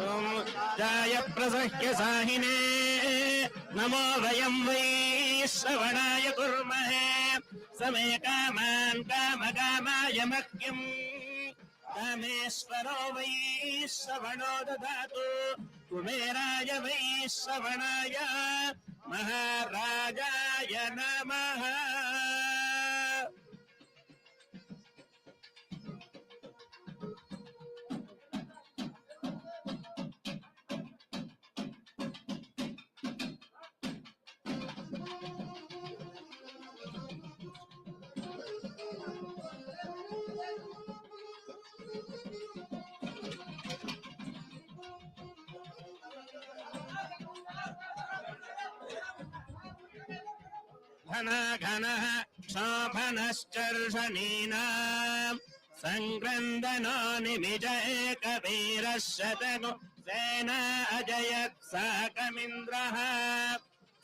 जाय प्रसह्य साहिने नमो वयं वै श्रवणाय कुर्महे। समे कामान् कामकामाय मह्यम्। कामेश्वरो वै श्रवणो ददातु। कुबेराय वै श्रवणाय। महाराजाय नमः। घनघनः क्षोभनश्चर्षणीनाम् सङ्क्रन्दनो निमिज एकवीरः शतगु सेना अजयत् साकमिन्द्रः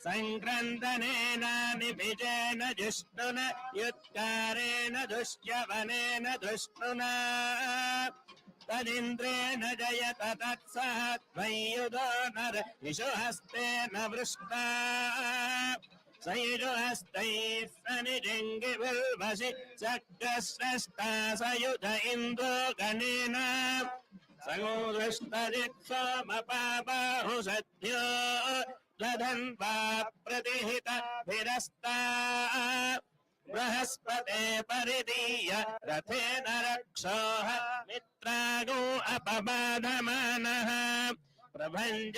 सङ्क्रन्दनेन निभिजेन जिष्णुन युत्कारेण दुष्यवनेन दुष्णुना तदिन्द्रेण जयत तत्सह त्वय्युधो नर विशुहस्तेन वृष्टा सयुजहस्तैः सनिजङ्गिबिल्भसि चक्रस्रष्टा सयुध इन्द्रो गणेन सङ्गुष्टदिक्सोमपाबाहु सद्यो दधन्वा प्रतिहित भिरस्ता बृहस्पते परिदीय रथेन रक्षोः मित्रागो अपबाधमानः प्रभञ्ज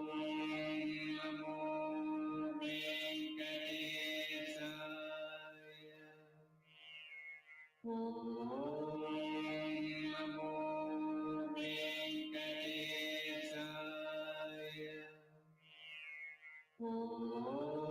Oh.